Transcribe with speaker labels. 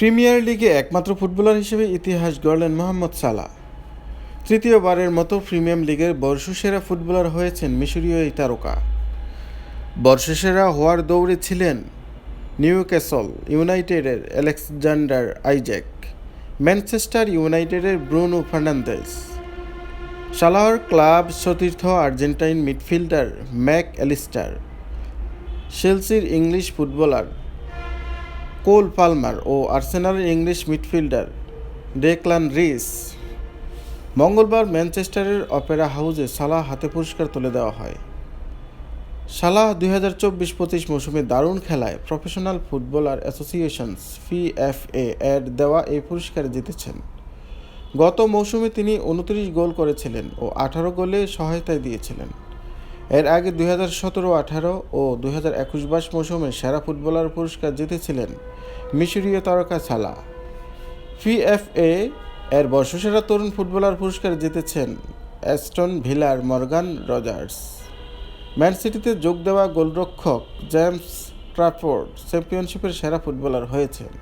Speaker 1: Premier লিগে একমাত্র footballer হিসেবে ইতিহাস গড়লেন মোহাম্মদ সালাহ। তৃতীয়বারের মতো প্রিমিয়াম লিগের বর্ষসেরা ফুটবলার হয়েছেন মিশরীয় এই তারকা। বর্ষসেরা হওয়ার দৌড়ে ছিলেন নিউ ক্যাসল ইউনাইটেডের আলেকজান্ডার আইজ্যাক, ম্যানচেস্টার ইউনাইটেডের ব্রুনো ফার্নান্দেস। সালাহর ক্লাব সতীর্থ আর্জেন্টাইন মিডফিল্ডার ম্যাক অ্যালিস্টার চেলসির ইংলিশ ফুটবলার কোল পালমার ও আর্সেনালের ইংলিশ মিডফিল্ডার ডেকলান রিস মঙ্গলবার ম্যানচেস্টারের অপেরা হাউসে সালাহ হাতে পুরস্কার তুলে দেওয়া হয়। সালাহ দুই হাজার চব্বিশ পঁচিশ মৌসুমে দারুণ খেলায় প্রফেশনাল ফুটবলার অ্যাসোসিয়েশনস পিএফএ এর দেওয়া এই পুরস্কার জিতেছেন। গত মৌসুমে তিনি উনত্রিশ গোল করেছিলেন ও আঠারো গোলে সহায়তায় দিয়েছিলেন। এর আগে দুই হাজার সতেরো আঠারো ও দুই হাজার একুশ বাইশ মৌসুমে সেরা ফুটবলার পুরস্কার জিতেছিলেন মিশরীয় তারকা সালা। ফিএফএ এর বর্ষসেরা তরুণ ফুটবলার পুরস্কার জিতেছেন অ্যাস্টন ভিলার মর্গান রজার্স। ম্যান সিটিতে যোগ দেওয়া গোলরক্ষক জেমস ট্রাফোর্ড চ্যাম্পিয়নশিপের সেরা ফুটবলার হয়েছেন।